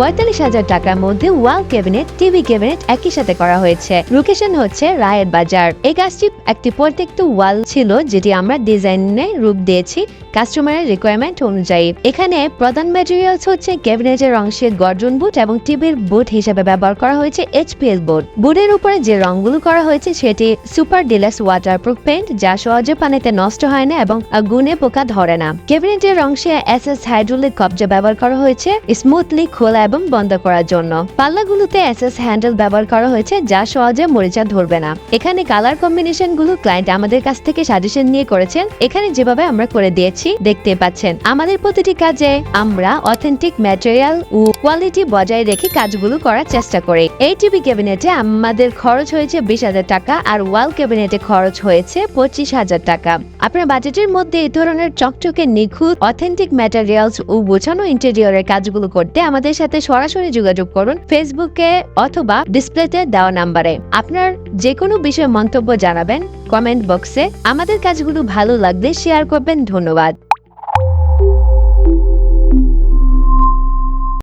পঁয়তাল্লিশ হাজার টাকার মধ্যে ওয়াল ক্যাবিনেট, টিভি ক্যাবিনেট একই সাথে করা হয়েছে। লোকেশন হচ্ছে রায়ের বাজার। এই কাজটি একটি প্রত্যেকটি ওয়াল ছিল, যেটি আমরা ডিজাইনে রূপ দিয়েছি কাস্টমারের রিকোয়ারমেন্ট অনুযায়ী। এখানে প্রধান ম্যাটেরিয়ালস হচ্ছে ক্যাবিনেটের অংশের গর্জন বুট এবং টিভির বুট হিসেবে ব্যবহার করা হয়েছে এইচপিএল বোর্ড। বোর্ডের উপরে যে রংগুলো করা হয়েছে, সেটি সুপার ডিলাক্স ওয়াটারপ্রুফ পেন্ট যা সহজে পানিতে নষ্ট হয় না এবং গুনে পোকা ধরে না। ক্যাবিনেটের অংশে এস এস হাইড্রোলিক কবজা ব্যবহার করা হয়েছে। স্মুথলি খোলা এবং বন্ধ করার জন্য। পাল্লাগুলোতে এস এস হ্যান্ডেল ব্যবহার করা হয়েছে, যা সহজে মরিচা ধরবে না। এখানে কালার কম্বিনেশনগুলো ক্লায়েন্ট আমাদের কাছ থেকে সাজেশন নিয়ে করেছেন। এখানে যেভাবে আমরা করে দিয়েছি, দেখতে পাচ্ছেন। আমাদের প্রতিটি কাজে আমরা অথেন্টিক ম্যাটেরিয়াল ও কোয়ালিটি বজায় রেখে কাজগুলো করার চেষ্টা করি। এই টিভি ক্যাবিনেটে আমাদের খরচ হয়েছে বিশ হাজার টাকা আর ওয়াল ক্যাবিনেটে খরচ হয়েছে পঁচিশ হাজার টাকা। আপনার বাজেটের মধ্যে এই ধরনের চকচকে নিখুঁত অথেন্টিক ম্যাটেরিয়ালস ও গোছানো ইন্টেরিয়রের কাজগুলো করতে আমাদের সাথে সরাসরি যোগাযোগ করুন ফেসবুকে অথবা ডিসপ্লেতে দেওয়া নাম্বারে। আপনার যে কোনো বিষয়ে মন্তব্য জানাবেন কমেন্ট বক্সে আমাদের কাজগুলো ভালো লাগলে শেয়ার করবেন। ধন্যবাদ।